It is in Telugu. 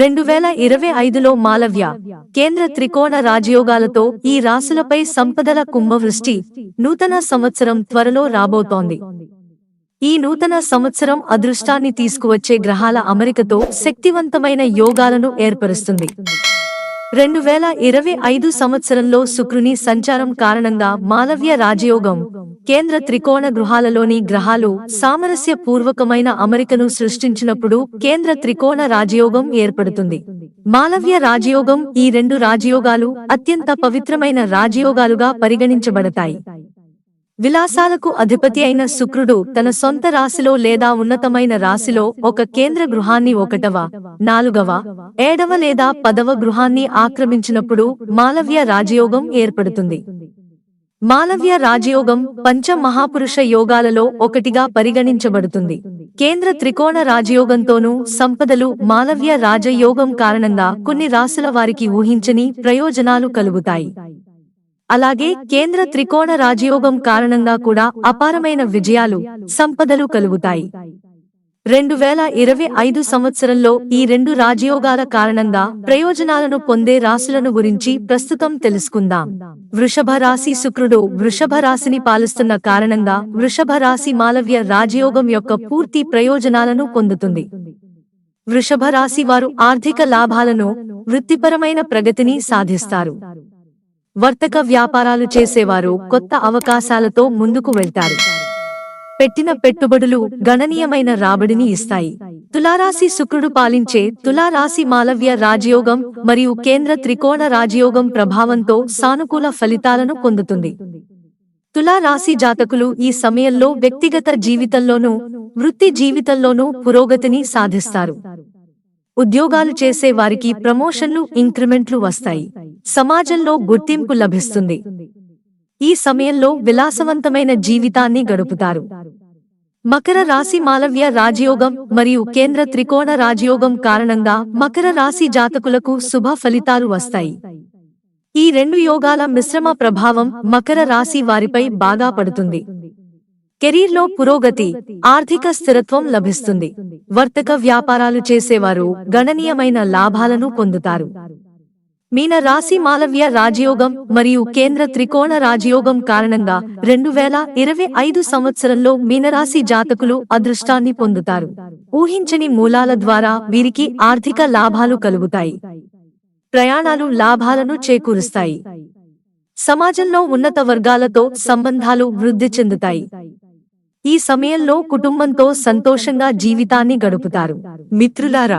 రెండు వేల ఇరవై ఐదులో మాలవ్య కేంద్ర త్రికోణ రాజయోగాలతో ఈ రాసులపై సంపదల కుంభవృష్టి నూతన సంవత్సరం త్వరలో రాబోతోంది. ఈ నూతన సంవత్సరం అదృష్టాన్ని తీసుకువచ్చే గ్రహాల అమరికతో శక్తివంతమైన యోగాలను ఏర్పరుస్తుంది. రెండు వేల ఇరవై ఐదు సంవత్సరంలో శుక్రుని సంచారం కారణంగా మాలవ్య రాజయోగం కేంద్ర త్రికోణ గృహాలలోని గ్రహాలు సామరస్య పూర్వకమైన అమరికను సృష్టించినప్పుడు కేంద్ర త్రికోణ రాజయోగం ఏర్పడుతుంది. మాలవ్య రాజయోగం ఈ రెండు రాజయోగాలు అత్యంత పవిత్రమైన రాజయోగాలుగా పరిగణించబడతాయి. విలాసాలకు అధిపతి అయిన శుక్రుడు తన సొంత రాశిలో లేదా ఉన్నతమైన రాశిలో ఒక కేంద్ర గృహాన్ని ఒకటవ నాలుగవ ఏడవ లేదా పదవ గృహాన్ని ఆక్రమించినప్పుడు మాలవ్య రాజయోగం ఏర్పడుతుంది. మాలవ్య రాజయోగం పంచ మహాపురుష యోగాలలో ఒకటిగా పరిగణించబడుతుంది. కేంద్ర త్రికోణ రాజయోగంతోనూ సంపదలు మాలవ్య రాజయోగం కారణంగా కొన్ని రాశుల వారికి ఊహించని ప్రయోజనాలు కలుగుతాయి. అలాగే కేంద్ర త్రికోణ రాజయోగం కారణంగా కూడా అపారమైన విజయాలు సంపదలు కలుగుతాయి. రెండు వేల ఇరవై ఐదు సంవత్సరంలో ఈ రెండు రాజయోగాల కారణంగా ప్రయోజనాలను పొందే రాశులను గురించి ప్రస్తుతం తెలుసుకుందాం. వృషభ రాశి శుక్రుడు వృషభ రాశిని పాలిస్తున్న కారణంగా వృషభ రాశి మాలవ్య రాజయోగం యొక్క పూర్తి ప్రయోజనాలను పొందుతుంది. వృషభ రాశి వారు ఆర్థిక లాభాలను వృత్తిపరమైన ప్రగతిని సాధిస్తారు. వర్తక వ్యాపారాలు చేసేవారు కొత్త అవకాశాలతో ముందుకు వెళ్తారు. పెట్టిన పెట్టుబడులు గణనీయమైన రాబడిని ఇస్తాయి. తులారాశి శుక్రుడు పాలించే తులారాశి మాలవ్య రాజయోగం మరియు కేంద్ర త్రికోణ రాజయోగం ప్రభావంతో సానుకూల ఫలితాలను పొందుతుంది. తులారాశి జాతకులు ఈ సమయంలో వ్యక్తిగత జీవితంలోనూ వృత్తి జీవితంలోనూ పురోగతిని సాధిస్తారు. ఉద్యోగాలు చేసే వారికి ప్రమోషన్లు ఇంక్రిమెంట్లు వస్తాయి. సమాజంలో గుర్తింపు లభిస్తుంది. ఈ సమయంలో విలాసవంతమైన జీవితాన్ని గడుపుతారు. మకర రాశి మాలవ్య రాజయోగం మరియు కేంద్ర త్రికోణ రాజయోగం కారణంగా మకర రాశి జాతకులకు శుభ ఫలితాలు వస్తాయి. ఈ రెండు యోగాల మిశ్రమ ప్రభావం మకర రాశి వారిపై బాగా పడుతుంది. కెరీర్లో పురోగతి ఆర్థిక స్థిరత్వం లభిస్తుంది. వర్తక వ్యాపారాలు చేసేవారు గణనీయమైన లాభాలను పొందుతారు. మీన రాశి మాలవ్య రాజయోగం మరియు కేంద్ర త్రికోణ రాజయోగం కారణంగా రెండు వేల ఇరవై ఐదు సంవత్సరంలో మీనరాశి జాతకులు అదృష్టాన్ని పొందుతారు. ఊహించని మూలాల ద్వారా వీరికి ఆర్థిక లాభాలు కలుగుతాయి. ప్రయాణాలు లాభాలను చేకూరుస్తాయి. సమాజంలో ఉన్నత వర్గాలతో సంబంధాలు వృద్ధి చెందుతాయి. ఈ సమయంలో కుటుంబంతో సంతోషంగా జీవితాన్ని గడుపుతారు. మిత్రులారా